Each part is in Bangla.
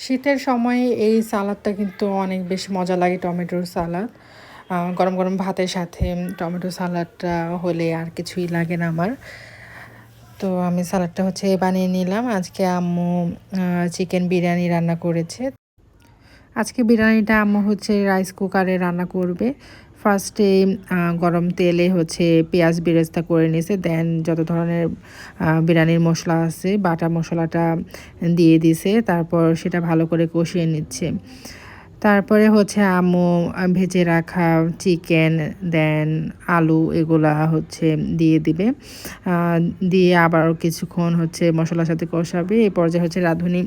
শীতের সময়ে এই সালাদটা কিন্তু অনেক বেশি মজা লাগে টমেটোর সালাদ। গরম গরম ভাতের সাথে টমেটো সালাডটা হলে আর কিছুই লাগে না আমার। তো আমি সালাডটা হচ্ছে বানিয়ে নিলাম। আজকে আম্মু চিকেন বিরিয়ানি রান্না করেছে। আজকে বিরিয়ানিটা আম্মু হচ্ছে রাইস কুকারে রান্না করবে। ফার্স্টে গরম তেলে হচ্ছে পেঁয়াজ বেরেস্তা করে নিয়েছে। দেন যত ধরনের বিরিয়ানির মশলা আছে, বাটা মশলাটা দিয়ে দিছে। তারপর সেটা ভালো করে কষিয়ে নিচ্ছে। তারপরে হচ্ছে আম্মু ভেজে রাখা চিকেন দেন আলু এগুলা হচ্ছে দিয়ে দিবে। দিয়ে আবার কিছুক্ষণ হচ্ছে মশলার সাথে কষাবে। এই পর্যায়ে হচ্ছে রাঁধুনি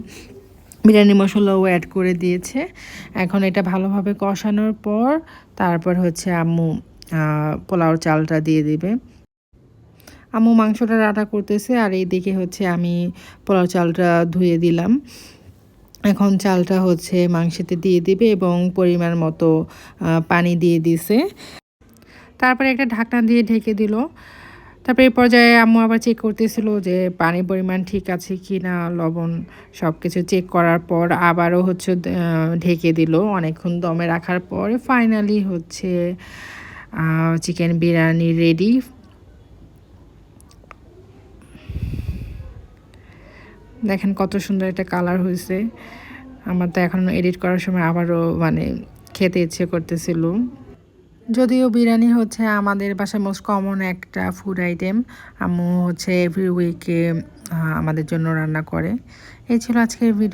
বিরিয়ানি মশলাও অ্যাড করে দিয়েছে। এখন এটা ভালোভাবে কষানোর পর তারপর হচ্ছে আম্মু আহ, পোলাও চালটা দিয়ে দিবে। আম্মু মাংসটা রান্না করতেছে আর এইদিকে হচ্ছে আমি পোলাও চালটা ধুয়ে দিলাম। এখন চালটা হচ্ছে মাংসেতে দিয়ে দিবে এবং পরিমাণ মতো পানি দিয়ে দিছে। তারপরে একটা ঢাকনা দিয়ে ঢেকে দিল। তারপরে এই পর্যায়ে আম্মু আবার চেক করতেছিল যে পানির পরিমাণ ঠিক আছে কি না লবণ সব কিছু চেক করার পর আবারও হচ্ছে ঢেকে দিল। অনেকক্ষণ দমে রাখার পরে ফাইনালি হচ্ছে চিকেন বিরিয়ানি রেডি দেখেন কত সুন্দর একটা কালার হয়েছে। আমার তো এখন এডিট করার সময় আবারও মানে খেতে ইচ্ছে করতেছিল। যদিও বিরিয়ানি হচ্ছে আমাদের বাসায় মোস্ট কমন একটা ফুড আইটেম আম্মু হচ্ছে এভরি উইকে আমাদের জন্য রান্না করে। এই ছিল আজকের ভিডিও